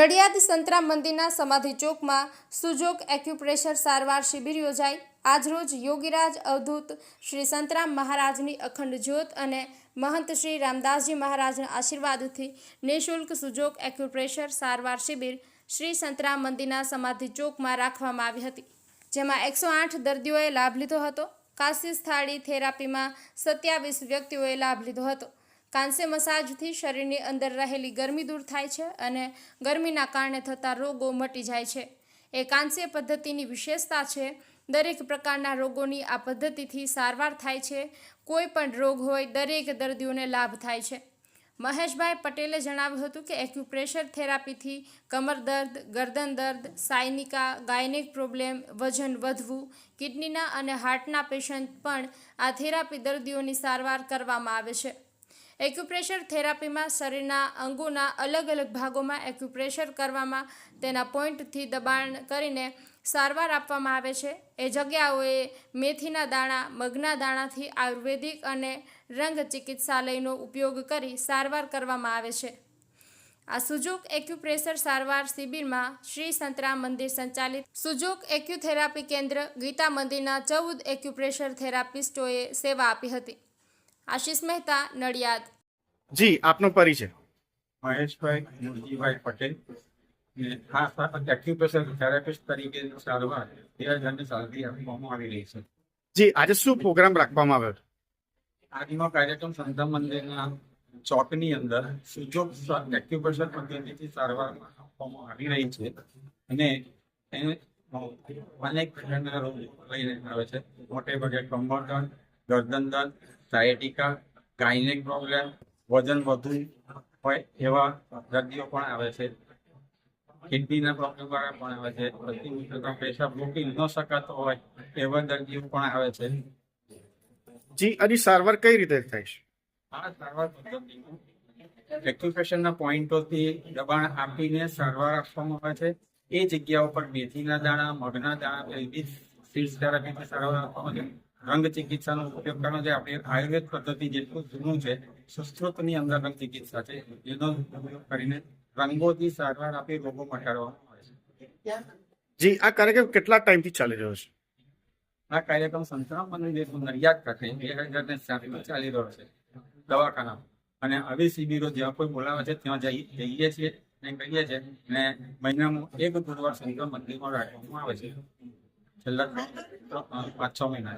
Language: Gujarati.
નડિયાદ સંતરામ મંદિરના સમાધિ ચોકમાં સુજોગ એક્યુપ્રેશર સારવાર શિબિર યોજાઈ. આજરોજ યોગીરાજ અવધૂત શ્રી સંતરામ મહારાજની અખંડ જ્યોત અને મહંત શ્રી રામદાસજી મહારાજના આશીર્વાદથી નિઃશુલ્ક સુજોગ એક્યુપ્રેશર સારવાર શિબિર શ્રી સંતરામ મંદિરના સમાધિ ચોકમાં રાખવામાં આવી હતી. જેમાં એકસો આઠ દર્દીઓએ લાભ લીધો હતો. કાશી થાળી થેરાપીમાં સત્યાવીસ વ્યક્તિઓએ લાભ લીધો હતો. કાંસે મસાજથી શરીરની અંદર રહેલી ગરમી દૂર થાય છે અને ગરમીના કારણે થતા રોગો મટી જાય છે. એ કાંસ્ય પદ્ધતિની વિશેષતા છે. દરેક પ્રકારના રોગોની આ પદ્ધતિથી સારવાર થાય છે. કોઈ પણ રોગ હોય, દરેક દર્દીઓને લાભ થાય છે. મહેશભાઈ પટેલે જણાવ્યું હતું કે એક્યુપ્રેશર થેરાપીથી કમર દર્દ, ગરદન દર્દ, સાયનિકા, ગાયનિક પ્રોબ્લેમ, વજન વધવું, કિડનીના અને હાર્ટના પેશન્ટ પણ આ થેરાપી દર્દીઓની સારવાર કરવામાં આવે છે. એક્યુપ્રેશર થેરાપીમાં શરીરના અંગોના અલગ અલગ ભાગોમાં એક્યુપ્રેશર કરવામાં તેના પોઈન્ટથી દબાણ કરીને સારવાર આપવામાં આવે છે. એ જગ્યાઓએ મેથીના દાણા, મગના દાણાથી આયુર્વેદિક અને રંગ ચિકિત્સાલયનો ઉપયોગ કરી સારવાર કરવામાં આવે છે. આ સુજોક એક્યુપ્રેશર સારવાર શિબિરમાં શ્રી સંતરામ મંદિર સંચાલિત સુજોક એક્યુથેરાપી કેન્દ્ર ગીતા મંદિરના ચૌદ એક્યુપ્રેશર થેરાપિસ્ટોએ સેવા આપી હતી. આશિષ મહેતા નડિયાદ. જી આપનો પરિચય. મહેશભાઈ મુરજીભાઈ પટેલ. ને આ એક્યુપ્રેશર થેરાપિસ્ટ તરીકે સારવાર બે હજારની સાલથી આપવામાં આવી રહી છે. જી આજે શું પ્રોગ્રામ રાખવામાં આવ્યો છે? આજનો કાર્યક્રમ સંત મંદિરના ચોકની અંદર સુજોગ એક્યુપ્રેશર પદ્ધતિથી સારવાર આપવામાં આવી રહી છે. અને એને અનેક પ્રકારના રોગ લઈને આવે છે. મોટે ભાગે કમર દર્દ ગરદન દર્દ સાયટિકા ગાયનિક પ્રોબ્લેમ વજન વધુ હોય એવા દર્દીઓ પણ આવે છે. કિડનીના પ્રોબ્લેમ વાળા પણ આવે છે. બધી પ્રકાર પેશાબ રોકી ન શકાતો હોય એવા દર્દીઓ પણ આવે છે. જી આની સારવાર કઈ રીતે થાય છે? આ સારવાર એક્યુપ્રેશનના પોઈન્ટોથી દબાણ આપીને સારવાર આપવામાં આવે છે. એ જગ્યા ઉપર મેથીના દાણા મગના દાણા એવી સીડ્સ થેરાપીથી સારવાર આપવામાં આવે છે. રંગ ચિકિત્સાનો ઉપયોગ કરવાનો છે આપણે આયુર્વેદ પદ્ધતિ જેટલું જૂનું છે સુસ્ત્રોતની અંદર રંગ ચિકિત્સા છે એનો ઉપયોગ કરીને રંગોથી સારવાર આપી રોગો મટાડવામાં આવે છે. જી આ કાર્યક્રમ કેટલા ટાઈમથી ચાલી રહ્યો છે? આ કાર્યક્રમ સંતરામ મંદિર નડિયાદ ખાતે બે હજાર ને સાતમાં ચાલી રહ્યો છે દવાખાના અને આવી શિબિરો જ્યાં કોઈ બોલાવે છે ત્યાં જઈ જઈએ છીએ અને કહીએ છીએ અને મહિનામાં એક ગુરુવાર સંતરામ મંદિરમાં રાખવામાં આવે છે. છેલ્લા પાંચ છ મહિના